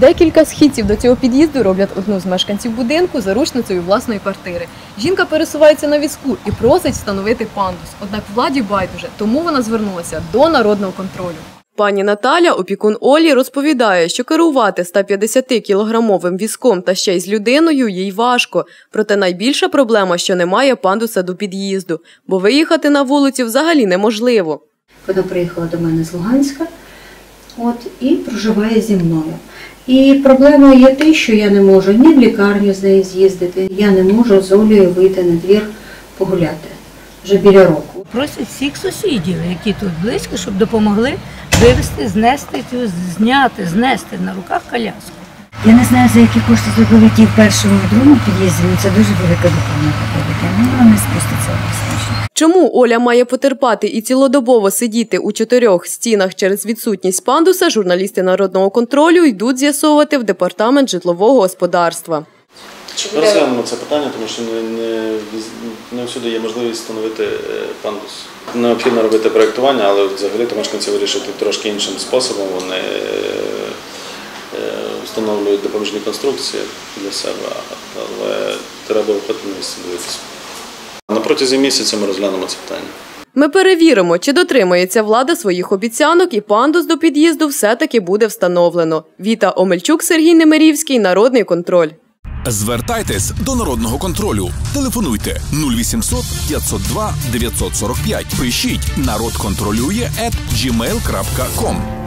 Декілька східців до цього під'їзду роблять одну з мешканців будинку заручницею власної квартири. Жінка пересувається на візку і просить встановити пандус. Однак владі байдуже, тому вона звернулася до народного контролю. Пані Наталя, опікун Олі, розповідає, що керувати 150-кілограмовим візком та ще й з людиною їй важко. Проте найбільша проблема, що немає пандуса до під'їзду, бо виїхати на вулицю взагалі неможливо. Вона приїхала до мене з Луганська от, і проживає зі мною. І проблемою є те, що я не можу ні в лікарню з нею з'їздити, я не можу з Олею вийти на двір погуляти вже біля року. Просять всіх сусідів, які тут близько, щоб допомогли вивезти, знести цю, зняти, знести на руках коляску. Я не знаю, за які кошти зробили ті в першому, в другому під'їзді, але це дуже велика допомога. Ну, вона не спуститься. Чому Оля має потерпати і цілодобово сидіти у чотирьох стінах через відсутність пандуса, журналісти народного контролю йдуть з'ясовувати в департамент житлового господарства. Розглянемо це питання, тому що не, не, не всюди є можливість встановити е, пандус. Необхідно робити проєктування, але взагалі то мешканці вирішують трошки іншим способом. Вони е, е, встановлюють допоміжні конструкції для себе, але треба виходити на місце дивитися. Протязі місяця ми розглянемо це питання. Ми перевіримо, чи дотримується влада своїх обіцянок, і пандус до під'їзду все-таки буде встановлено. Віта Омельчук, Сергій Немирівський, Народний контроль. Звертайтесь до народного контролю. Телефонуйте 0800 502 945. Пишіть народ контролює at gmail.com.